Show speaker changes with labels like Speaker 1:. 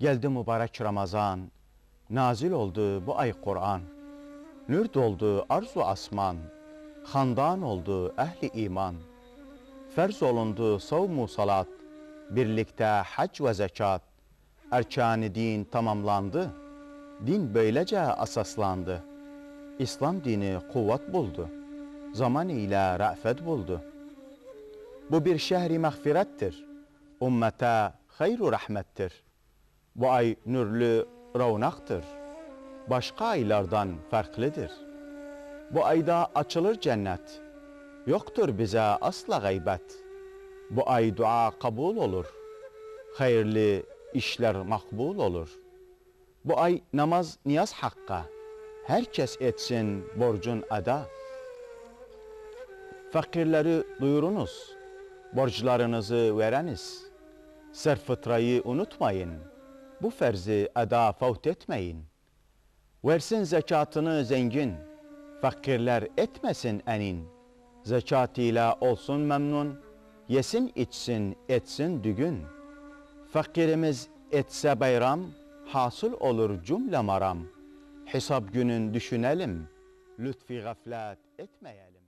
Speaker 1: Geldi mübarek Ramazan, nazil oldu bu ay Kur'an. Nur doldu arzu asman, handan oldu ehli iman. Ferz olundu savmu salat, birlikte hac ve zekat. Erkan-ı din tamamlandı, din böylece asaslandı. İslam dini kuvvet buldu, zaman ile ra'fet buldu. Bu bir şehri mağfirettir, ümmete hayru rahmettir. Bu ay nurlu revnaktır, başka aylardan farklıdır. Bu ayda açılır cennet, yoktur bize asla gaybet. Bu ay dua kabul olur, hayırlı işler makbul olur. Bu ay namaz niyaz hakka, herkes etsin borcun ada. Fakirleri duyurunuz, borçlarınızı vereniz. Ser fıtrayı unutmayın, bu ferzi eda faut etmeyin. Versin zekatını zengin, fakirler etmesin enin. Zekatıyla olsun memnun, yesin içsin etsin dügün. Fakirimiz etse bayram, hasıl olur cümle maram. Hesap günün düşünelim, lütfi gaflet etmeyelim.